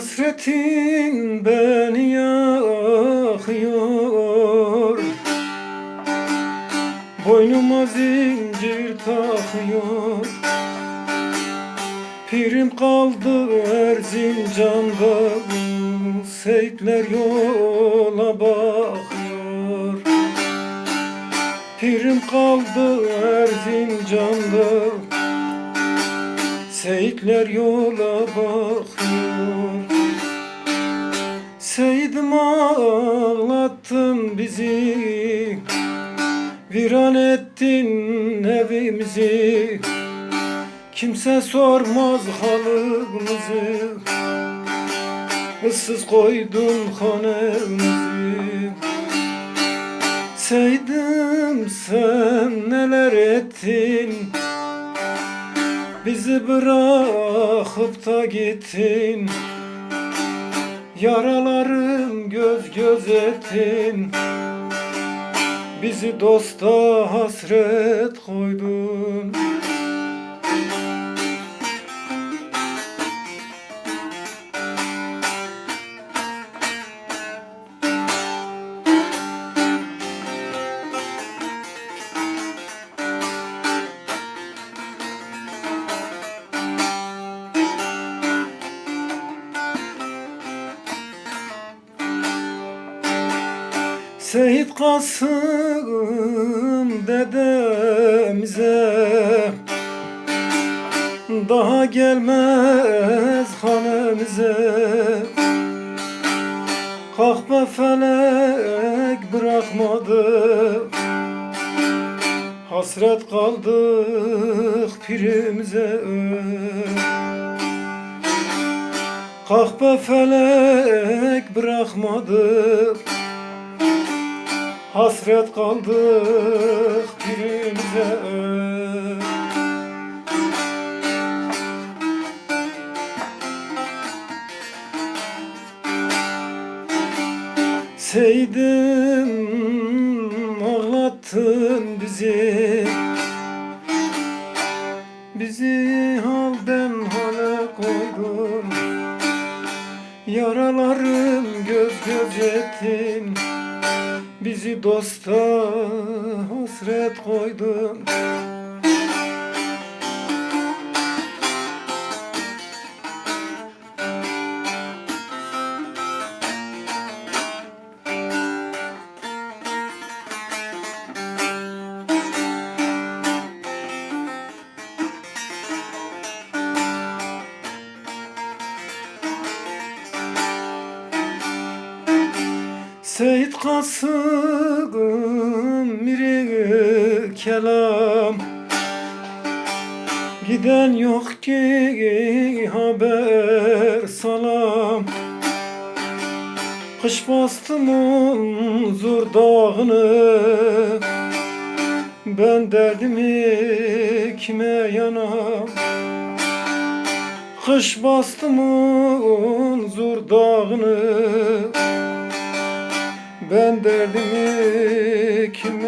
Hasretin beni yakıyor. Boynuma zincir takıyor. Pirim kaldı Erzincan'da Seyitler yola bakıyor. Pirim kaldı Erzincan'da Seyitler yola bakıyor Seydim ağlattın bizi Viran ettin evimizi. Kimse sormaz halımızı Issız koydun hanemizi. Seydim sen neler ettin Bizi bırakıp da gittin Yaralarım göz göz ettin Bizi dosta hasret koydun Seyit Kasım dedemize. Daha gelmez hanemize. Kahpe felek bırakmadı. Hasret kaldık pirimize. Kahpe felek bırakmadı Hasret kaldık birimize. Seydim ağlattın bizi. Bizi halden hale koydun. Yaralarım göz göz ettin Bizi dosta hasret koydun Seyit Kasım miri kelam. Giden yok ki haber salam. Kış bastım zor dağını. Ben derdimi kime yanam? Kış bastım zor dağını ben derdimi yana